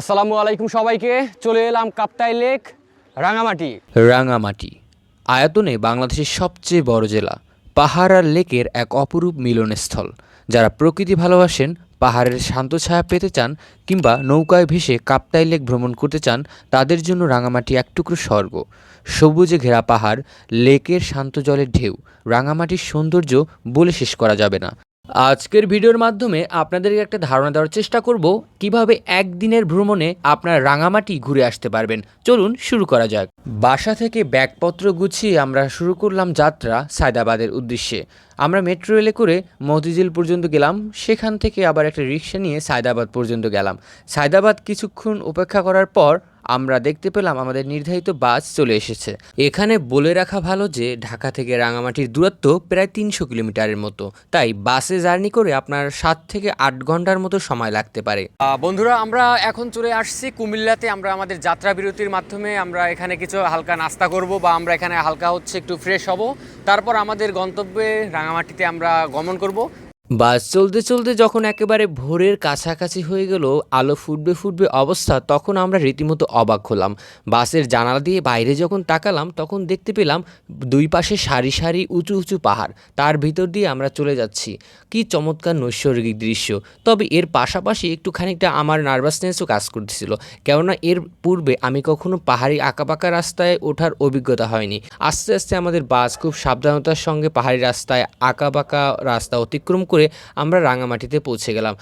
আসসালামু আলাইকুম সবাইকে, চলে এলাম কাপ্তাই লেক, রাঙামাটি। রাঙামাটি, আয়তনে বাংলাদেশের সবচেয়ে বড় জেলা, পাহাড় আর লেকের এক অপরূপ মিলনস্থল। যারা প্রকৃতি ভালোবাসেন, পাহাড়ের শান্ত ছায়া পেতে চান, কিংবা নৌকায় ভেসে কাপ্তাই লেক ভ্রমণ করতে চান, তাদের জন্য রাঙামাটি এক টুকরো স্বর্গ। সবুজে ঘেরা পাহাড়, লেকের শান্ত জলের ঢেউ, রাঙামাটির সৌন্দর্য বলে শেষ করা যাবে না। আজকের ভিডিওর মাধ্যমে আপনাদেরকে একটা ধারণা দেওয়ার চেষ্টা করব, কীভাবে একদিনের ভ্রমণে আপনার রাঙামাটি ঘুরে আসতে পারবেন। চলুন শুরু করা যাক। বাসা থেকে ব্যাগপত্র গুছিয়ে আমরা শুরু করলাম যাত্রা সায়দাবাদের উদ্দেশ্যে। আমরা মেট্রো রেলে করে মতিঝিল পর্যন্ত গেলাম, সেখান থেকে আবার একটা রিক্সা নিয়ে সায়দাবাদ পর্যন্ত গেলাম। সায়দাবাদ কিছুক্ষণ উপেক্ষা করার পর আমরা দেখতে পেলাম আমাদের নির্ধারিত বাস চলে এসেছে। এখানে বলে রাখা ভালো যে, ঢাকা থেকে রাঙামাটির দূরত্ব প্রায় তিনশো কিলোমিটারের মতো। তাই বাসে জার্নি করে আপনার সাত থেকে আট ঘণ্টার মতো সময় লাগতে পারে। বন্ধুরা, আমরা এখন চলে আসছি কুমিল্লাতে। আমরা আমাদের যাত্রা বিরতির মাধ্যমে আমরা এখানে কিছু হালকা নাস্তা করব বা আমরা এখানে হালকা হচ্ছে একটু ফ্রেশ হব। তারপর আমাদের গন্তব্যে রাঙামাটিতে আমরা গমন করব। বাস চলতে চলতে যখন একেবারে ভোরের কাছাকাছি হয়ে গেল, আলো ফুটবে ফুটবে অবস্থা, তখন আমরা রীতিমতো অবাক হলাম। বাসের জানালা দিয়ে বাইরে যখন তাকালাম, তখন দেখতে পেলাম দুই পাশে সারি সারি উঁচু উঁচু পাহাড়। তার ভিতর দিয়ে আমরা চলে যাচ্ছি। কি চমৎকার নৈসর্গিক দৃশ্য। তবে এর পাশাপাশি একটু খানিকটা আমার নার্ভাসনেসও কাজ করতেছিল। কেননা এর পূর্বে আমি কখনো পাহাড়ি আঁকাবাঁকা রাস্তায় ওঠার অভিজ্ঞতা হয়নি। আস্তে আস্তে আমাদের বাস খুব সাবধানতার সঙ্গে পাহাড়ি রাস্তায় আঁকাবাঁকা রাস্তা অতিক্রম করে আমরা রাঙামাটিতে পৌঁছে গেলাম।